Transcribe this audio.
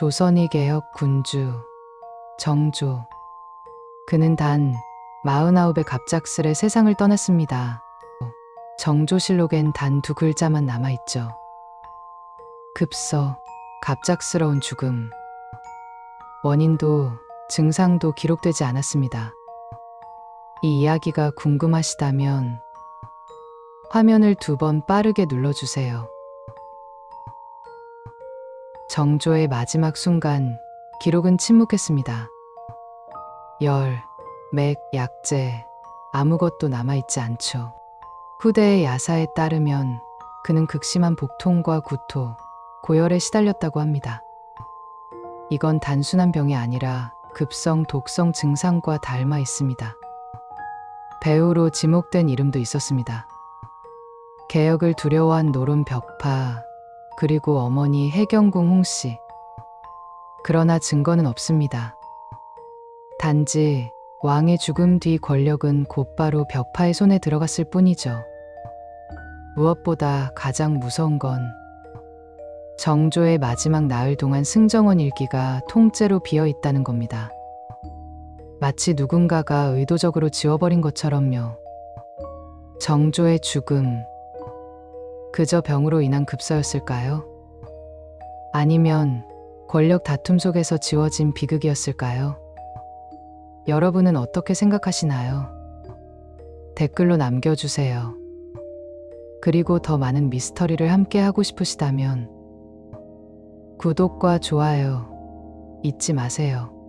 조선의 개혁 군주 정조 그는 단 49의 갑작스레 세상을 떠났습니다. 정조실록엔 단 두 글자만 남아있죠. 급서 갑작스러운 죽음 원인도 증상도 기록되지 않았습니다. 이 이야기가 궁금하시다면 화면을 두 번 빠르게 눌러주세요. 정조의 마지막 순간 기록은 침묵했습니다. 열, 맥, 약재 아무것도 남아있지 않죠. 후대의 야사에 따르면 그는 극심한 복통과 구토, 고열에 시달렸다고 합니다. 이건 단순한 병이 아니라 급성 독성 증상과 닮아 있습니다. 배우로 지목된 이름도 있었습니다. 개혁을 두려워한 노론 벽파, 그리고 어머니 해경궁 홍씨. 그러나 증거는 없습니다. 단지 왕의 죽음 뒤 권력은 곧바로 벽파의 손에 들어갔을 뿐이죠. 무엇보다 가장 무서운 건 정조의 마지막 나흘 동안 승정원 일기가 통째로 비어 있다는 겁니다. 마치 누군가가 의도적으로 지워버린 것처럼요. 정조의 죽음. 그저 병으로 인한 급서였을까요? 아니면 권력 다툼 속에서 지워진 비극이었을까요? 여러분은 어떻게 생각하시나요? 댓글로 남겨주세요. 그리고 더 많은 미스터리를 함께 하고 싶으시다면 구독과 좋아요 잊지 마세요.